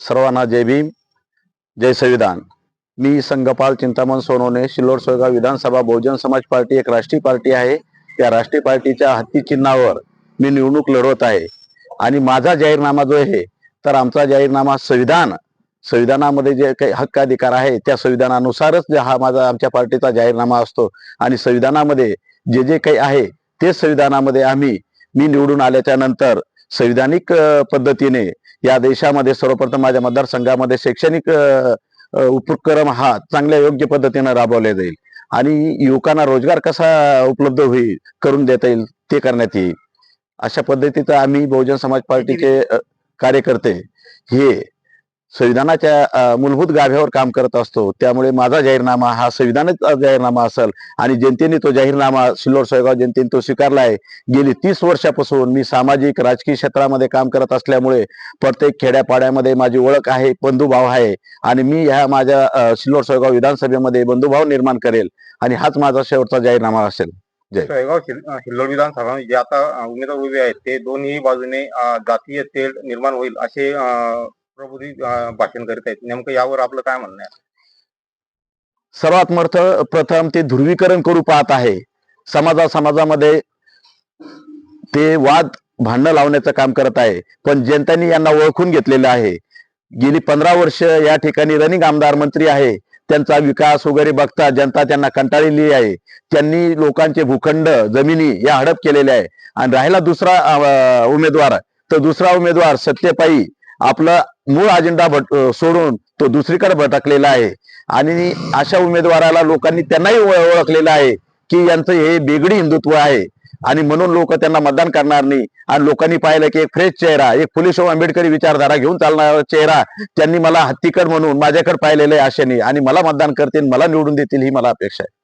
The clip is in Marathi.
सर्वांना जय भीम जय संविधान. मी संघपाल चिंतामण सोनवणे शिल्लोड सोयगाव विधानसभा बहुजन समाज पार्टी एक राष्ट्रीय पार्टी आहे. त्या राष्ट्रीय पार्टीच्या हत्ती चिन्हावर मी निवडणूक लढवत आहे. आणि माझा जाहीरनामा जो आहे तर आमचा जाहीरनामा संविधान संविधानामध्ये जे काही हक्क अधिकार आहे त्या संविधानानुसारच हा माझा आमच्या पार्टीचा जाहीरनामा असतो. आणि संविधानामध्ये जे जे काही आहे तेच संविधानामध्ये आम्ही मी निवडून आल्याच्यानंतर संविधानिक पद्धतीने या देशामध्ये सर्वप्रथम माझ्या मतदारसंघामध्ये शैक्षणिक उपक्रम हा चांगल्या योग्य पद्धतीने राबवला जाईल. आणि युवकांना रोजगार कसा उपलब्ध होईल करून देता येईल ते करण्यात येईल. अशा पद्धतीचं आम्ही बहुजन समाज पार्टीचे कार्यकर्ते हे संविधानाच्या मूलभूत गाभ्यावर काम करत असतो. त्यामुळे माझा जाहीरनामा हा संविधानाचा जाहीरनामा असेल आणि जनतेने तो जाहीरनामा सिल्लोड सोयगाव जनतेने तो स्वीकारला आहे गेली तीस वर्षापासून मी सामाजिक राजकीय क्षेत्रामध्ये काम करत असल्यामुळे प्रत्येक खेड्यापाड्यामध्ये माझी ओळख आहे बंधुभाव आहे आणि मी ह्या माझ्या सिल्लोड सोयगाव विधानसभेमध्ये बंधुभाव निर्माण करेल आणि हाच माझा शेवटचा जाहीरनामा असेल. सोयगाव शिल- विधानसभा जे आता उमेदवार उभे आहेत ते दोन्ही बाजूने जातीय तेल निर्माण होईल असे प्रबोधी भाषण करीत आहेत. नेमकं यावर आपलं काय म्हणणं आहे? सर्वात मर्थ प्रथम ते ध्रुवीकरण करू पाहत आहे. समाजा समाजामध्ये ते वाद भांडणं लावण्याचं काम करत आहे. पण जनतांनी यांना ओळखून घेतलेलं आहे. गेली पंधरा वर्ष या ठिकाणी रनिंग आमदार मंत्री आहे. त्यांचा विकास वगैरे बघता जनता त्यांना कंटाळलेली आहे. त्यांनी लोकांचे भूखंड जमिनी या हडप केलेल्या आहे. आणि राहिला दुसरा उमेदवार. तर दुसरा उमेदवार सत्यपायी. आपलं मूळ अजेंडा सोडून तो दुसरीकडे भटकलेला आहे. आणि अशा उमेदवाराला लोकांनी त्यांनाही ओळखलेलं आहे की यांचं हे बेगडी हिंदुत्व आहे. आणि म्हणून लोक त्यांना मतदान करणार नाही. आणि लोकांनी पाहिलं की एक फ्रेश चेहरा एक फुलेशाहू आंबेडकरी विचारधारा घेऊन चालणारा चेहरा त्यांनी मला हत्तीकड म्हणून माझ्याकडे पाहिलेलं आहे आशेने आणि मला मतदान करतील मला निवडून देतील ही मला अपेक्षा आहे.